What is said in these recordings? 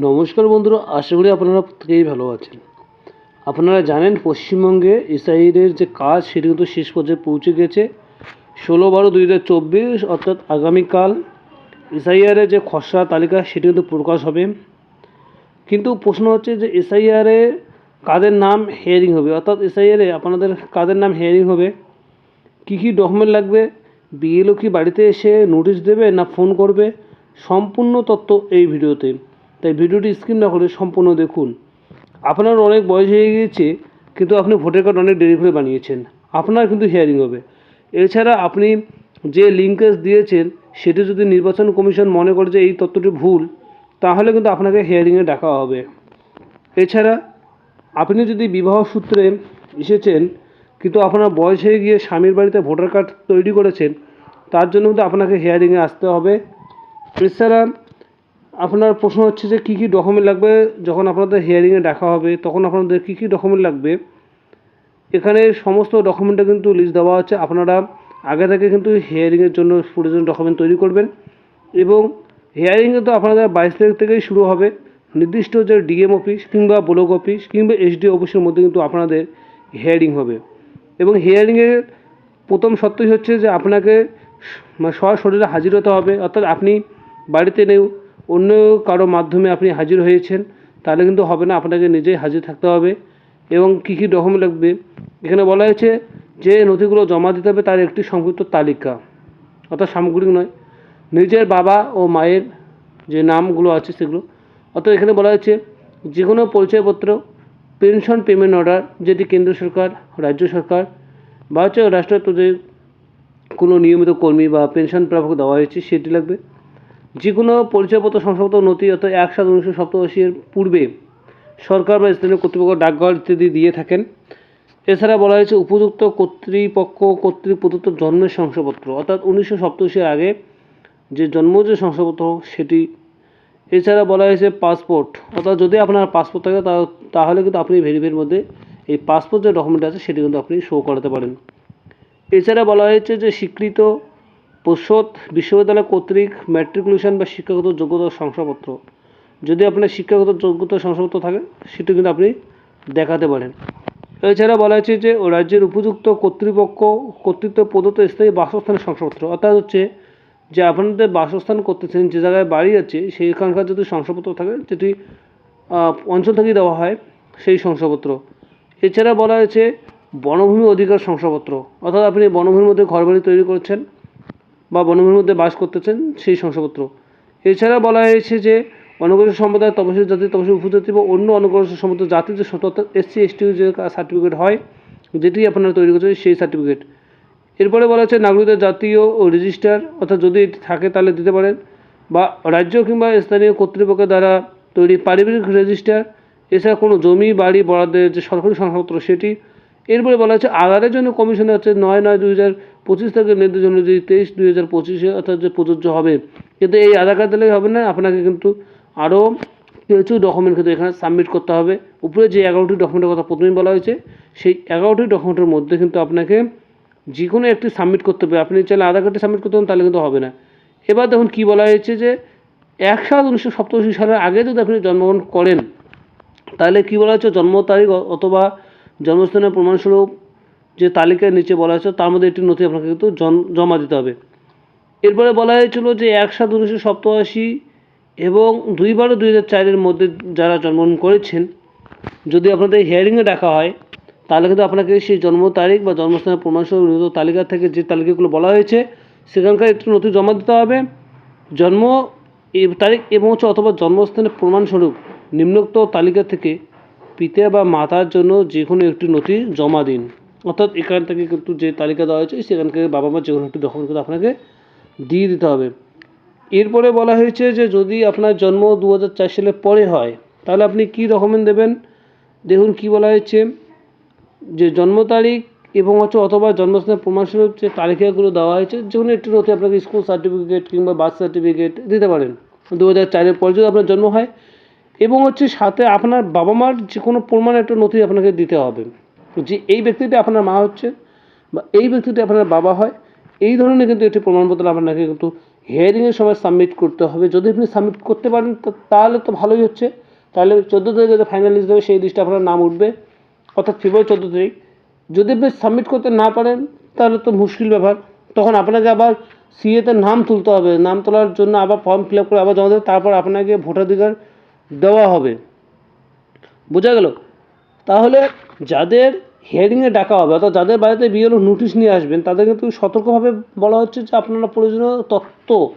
নমস্কার বন্ধুরা, আশা করি আপনারা প্রত্যেকেই ভালো আছেন। আপনারা জানেন পশ্চিমবঙ্গে এসআইদের যে কাজ, সেটি কিন্তু শেষ পর্যায়ে পৌঁছে গেছে। ষোলো বারো দুই হাজার চব্বিশ, অর্থাৎ আগামীকাল এসআইআরের যে খসড়া তালিকা, সেটি কিন্তু প্রকাশ হবে। কিন্তু প্রশ্ন হচ্ছে যে এসআইআরে কাদের নাম হেয়ারিং হবে? অর্থাৎ এসআইআরে আপনাদের কাদের নাম হেয়ারিং হবে? কী কী ডকুমেন্ট লাগবে? বিএলও কি বাড়িতে এসে নোটিশ দেবে না ফোন করবে? সম্পূর্ণ তথ্য এই ভিডিওতে তাই ভিডিওটি স্কিপ না করে সম্পূর্ণ দেখুন। আপনার অনেক বয়স হয়ে গিয়েছে, কিন্তু আপনি ভোটার কার্ড অনেক দেরি করে বানিয়েছেন। আপনার কিন্তু হিয়ারিং হবে। এছাড়া আপনি যে লিঙ্কেজ দিয়েছেন, সেটি যদি নির্বাচন কমিশন মনে করে যে এই তথ্যটি ভুল, তাহলে কিন্তু আপনাকে হিয়ারিংয়ে ডাকা হবে। এছাড়া আপনি যদি বিবাহ সূত্রে এসেছেন, কিন্তু আপনার বয়স হয়ে গিয়ে স্বামীর বাড়িতে ভোটার কার্ড তৈরি করেছেন, তার জন্য কিন্তু আপনাকে হিয়ারিংয়ে আসতে হবে। এছাড়া আপনার প্রশ্ন হচ্ছে যে কী কী ডকুমেন্ট লাগবে যখন আপনাদের হিয়ারিংয়ে ডাকা হবে, তখন আপনাদের কী কী ডকুমেন্ট লাগবে? এখানে সমস্ত ডকুমেন্টে কিন্তু লিস্ট দেওয়া আছে। আপনারা আগে থেকে কিন্তু হিয়ারিংয়ের জন্য প্রয়োজন ডকুমেন্ট তৈরি করবেন এবং হিয়ারিং কিন্তু আপনাদের বাইশ তারিখ থেকেই শুরু হবে। নির্দিষ্ট যে ডিএম অফিস কিংবা ব্লক অফিস কিংবা এসডি অফিসের মধ্যে কিন্তু আপনাদের হিয়ারিং হবে। এবং হিয়ারিংয়ের প্রথম সত্যই হচ্ছে যে আপনাকে মানে সশরীরে হাজির হতে হবে। অর্থাৎ আপনি বাড়িতে নেই অন্য কারও মাধ্যমে আপনি হাজির হয়েছেন, তাহলে কিন্তু হবে না, আপনাকে নিজেই হাজির থাকতে হবে। এবং কী কী ডকুমেন্ট লাগবে? এখানে বলা হয়েছে যে নথিগুলো জমা দিতে হবে তার একটি সংক্ষিপ্ত তালিকা, অর্থাৎ সামগ্রিক নয়, নিজের বাবা ও মায়ের যে নামগুলো আছে সেগুলো। অর্থাৎ এখানে বলা হয়েছে যে কোনো পরিচয়পত্র, পেনশন পেমেন্ট অর্ডার, যেটি কেন্দ্র সরকার, রাজ্য সরকার বা হচ্ছে রাষ্ট্রায়ত্ত যে কোনো নিয়মিত কর্মী বা পেনশন প্রাপক দেওয়া হয়েছে, সেটি লাগবে। যে কোনো পরিচয়পত্র শংসাপত্র নথি অর্থাৎ এক সাত উনিশশো সপ্তাশি এর পূর্বে সরকার বা স্থানীয় কর্তৃপক্ষ ডাকঘর ইত্যাদি দিয়ে থাকেন। এছাড়া বলা হয়েছে উপযুক্ত কর্তৃপক্ষ কর্তৃক প্রদত্ত জন্মের শংসাপত্র। অর্থাৎ উনিশশো সপ্তাশির আগে যে জন্ম যে শংসাপত্র সেটি। এছাড়া বলা হয়েছে পাসপোর্ট। অর্থাৎ যদি আপনার পাসপোর্ট থাকে, তা তাহলে কিন্তু আপনি ভেরিফাইয়ের মধ্যে এই পাসপোর্ট যে ডকুমেন্ট আছে, সেটি কিন্তু আপনি শো করাতে পারেন। এছাড়া বলা হয়েছে যে স্বীকৃত পর্ষদ বিশ্ববিদ্যালয় কর্তৃক ম্যাট্রিকুলেশন বা শিক্ষাগত যোগ্যতা শংসাপত্র। যদি আপনার শিক্ষাগত যোগ্যতা শংসাপত্র থাকে, সেটি কিন্তু আপনি দেখাতে পারেন। এছাড়া বলা হয়েছে যে, রাজ্যের উপযুক্ত কর্তৃপক্ষ, কর্তৃত্ব প্রদত্ত স্থায়ী বাসস্থানের শংসাপত্র। অর্থাৎ হচ্ছে যে, আপনাদের বাসস্থান করতেছেন, যে জায়গায় বাড়ি আছে সেইখানকার যদি শংসাপত্র থাকে, যেটি অঞ্চল থেকেই দেওয়া হয়, সেই শংসাপত্র। এছাড়া বলা হয়েছে বনভূমি অধিকার শংসাপত্র। অর্থাৎ আপনি বনভূমির মধ্যে ঘরবাড়ি তৈরি করছেন বা বনভূমির মধ্যে বাস করতেছেন সেই শংসাপত্র। এছাড়া বলা হয়েছে যে, অনগ্রসর সম্প্রদায় তপশিলি জাতি তপশিলি উপজাতি বা অন্য অনগ্রসর সম্প্রদায় জাতির যে অর্থাৎ এসসি এসটি যে সার্টিফিকেট হয়, যেটি আপনারা তৈরি করছেন সেই সার্টিফিকেট এরপরে বলা হচ্ছে নাগরিকদের জাতীয় ও রেজিস্টার অর্থাৎ যদি এটি থাকে তাহলে দিতে পারেন, বা রাজ্য কিংবা স্থানীয় কর্তৃপক্ষের দ্বারা তৈরি পারিবারিক রেজিস্টার এছাড়া কোনো জমি, বাড়ি, বরাদ্দের যে সরকারি শংসাপত্র সেটি এরপরে বলা হচ্ছে আধারের জন্য কমিশনে হচ্ছে নয় নয় দুই হাজার পঁচিশ থেকে নির্দেশ অনুযায়ী তেইশ দুই হাজার পঁচিশে অর্থাৎ যে প্রযোজ্য হবে। কিন্তু এই আধার কার্ড দিলেই হবে না, আপনাকে কিন্তু আরও কিছু ডকুমেন্ট কিন্তু এখানে সাবমিট করতে হবে। উপরে যে এগারোটি ডকুমেন্টের কথা প্রথমেই বলা হয়েছে, সেই এগারোটি ডকুমেন্টের মধ্যে কিন্তু আপনাকে যে কোনো একটি সাবমিট করতে হবে। আপনি চাইলে আধার কার্ডে সাবমিট করতে তাহলে কিন্তু হবে না। এবার দেখুন কী বলা হয়েছে যে এক সাত উনিশশো সপ্তাশি সালের আগে যদি আপনি জন্মগ্রহণ করেন, তাহলে কী বলা হচ্ছে? জন্ম তারিখ অথবা জন্মস্থানের প্রমাণস্বরূপ যে তালিকার নিচে বলা হয়েছে, তার মধ্যে একটি নথি আপনাকে কিন্তু জমা দিতে হবে। এরপরে বলা হয়েছিল যে এক সাত উনিশশো সপ্তাশি এবং দুই বারো দুই হাজার চারের মধ্যে যারা জন্মগ্রহণ করেছেন, যদি আপনাদের হিয়ারিংয়ে ডাকা হয়, তাহলে কিন্তু আপনাকে সেই জন্ম তারিখ বা জন্মস্থানের প্রমাণস্বরূপ নিহিত তালিকা থেকে যে তালিকাগুলো বলা হয়েছে, সেখানকার একটি নথি জমা দিতে হবে। জন্ম তারিখ এবং হচ্ছে অথবা জন্মস্থানের প্রমাণস্বরূপ নিম্নোক্ত তালিকা থেকে পিতা বা মাতার জন্য যে কোনো একটি নথি জমা দিন। অর্থাৎ এখান থেকে কিন্তু যে তালিকা দেওয়া হয়েছে সেখান থেকে বাবা মা যে কোনো একটি ডকুমেন্ট কিন্তু আপনাকে দিয়ে দিতে হবে। এরপরে বলা হয়েছে যে যদি আপনার জন্ম দু সালের পরে হয়, তাহলে আপনি কী ডকুমেন্ট দেবেন? দেখুন কি বলা হয়েছে, যে জন্ম তারিখ এবং হচ্ছে অথবা জন্মস্থানের প্রমাণস্বরূপ যে তালিকাগুলো দেওয়া হয়েছে, যে কোনো একটি নথি আপনাকে স্কুল সার্টিফিকেট কিংবা বার্থ সার্টিফিকেট দিতে পারেন। দু হাজার চারের পরে যদি আপনার জন্ম হয় এবং হচ্ছে সাথে আপনার বাবা মার যে কোনো প্রমাণ একটা নথি আপনাকে দিতে হবে। যে এই ব্যক্তিটি আপনার মা হচ্ছে বা এই ব্যক্তিটি আপনার বাবা হয়, এই ধরনের কিন্তু একটি প্রমাণপত্র আপনাকে কিন্তু হিয়ারিংয়ের সময় সাবমিট করতে হবে। যদি আপনি সাবমিট করতে পারেন তাহলে তো ভালোই হচ্ছে। তাহলে চোদ্দ তারিখ যে ফাইনাল লিস্ট দেবে সেই লিস্টে আপনার নাম উঠবে। অর্থাৎ ফেব্রুয়ারি চোদ্দ তারিখ। যদি আপনি সাবমিট করতে না পারেন, তাহলে তো মুশকিল ব্যাপার। তখন আপনাকে আবার সিএতে নাম তুলতে হবে। নাম তোলার জন্য আবার ফর্ম ফিল আপ করে আবার জমা দেবে। তারপর আপনাকে ভোটাধিকার দেওয়া হবে। বোঝা গেল? তাহলে যাদের হিয়ারিংয়ে ডাকা হবে, অর্থাৎ যাদের বাড়িতে বিএলও নোটিশ নিয়ে আসবেন, তাদের কিন্তু সতর্কভাবে বলা হচ্ছে যে আপনারা প্রয়োজনীয় তথ্য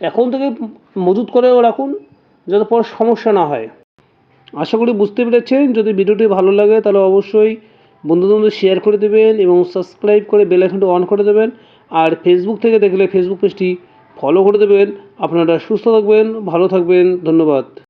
এখন থেকে মজুত করেও রাখুন, যাতে পরে সমস্যা না হয়। আশা করি বুঝতে পেরেছেন। যদি ভিডিওটি ভালো লাগে, তাহলে অবশ্যই বন্ধুদের মধ্যে শেয়ার করে দেবেন এবং সাবস্ক্রাইব করে বেল আইকনটি অন করে দেবেন। আর ফেসবুক থেকে দেখলে ফেসবুক পেজটি ফলো করে দেবেন। আপনারা সুস্থ থাকবেন, ভালো থাকবেন, ধন্যবাদ।